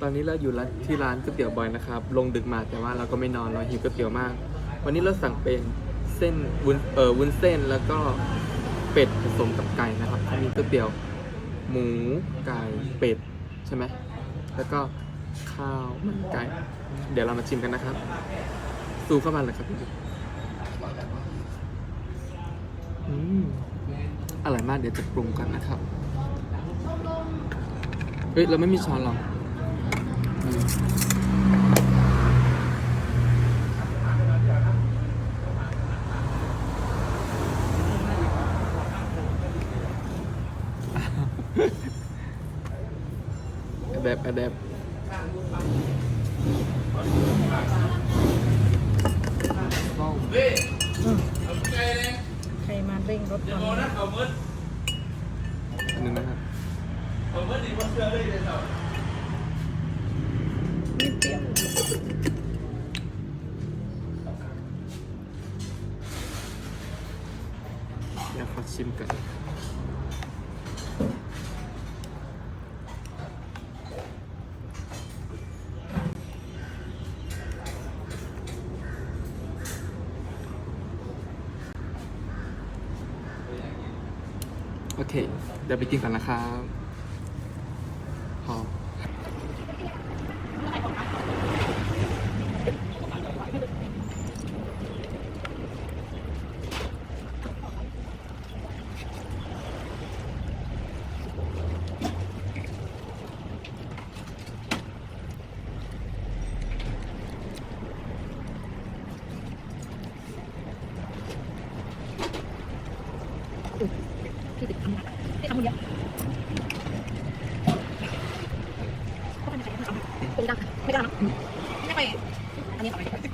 ตอนนี้เราอยู่ร้านที่ร้านก๋วยเตี๋ยวบอยนะครับ ลงดึกมาแต่ว่าเราก็ไม่นอนเราหิวก๋วยเตี๋ยวมาก วันนี้เราสั่งเป็นเส้นวุ้นเออวุ้นเส้นแล้วก็เป็ดผสมกับไก่นะครับมีก๋วยเตี๋ยวหมูไก่เป็ดใช่ไหมแล้วก็ข้าวมันไก่ เดี๋ยวเรามาชิมกันนะครับซูเข้ามาเลยครับพี่อืมอร่อยมากเดี๋ยวจะปรุงกันนะครับ เฮ้ย เราไม่มีช้อนหรอ แดบอะแดบใครมาเร่งรถตอนนี้อันนึงนะครับ ดี๋ยวขอชิมกันโอเค เดี๋ยวไปกินกันนะครับพอ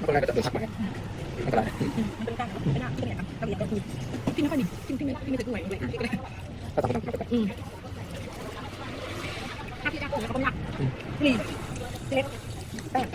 คนแรกก็จะเป็นสักหน่อยไม่เป็นไรเป็นกลางเป็นหน้าเป็นไงครับระเบียบก็คือพี่ไม่ค่อยมีพี่พี่ไม่พี่ไม่ถึงหน่วยเลยพี่ก็เลยก็ต้องต้องต้องอืมถ้าพี่จะถึงเขาก็หนักนี่เล็กแป้ง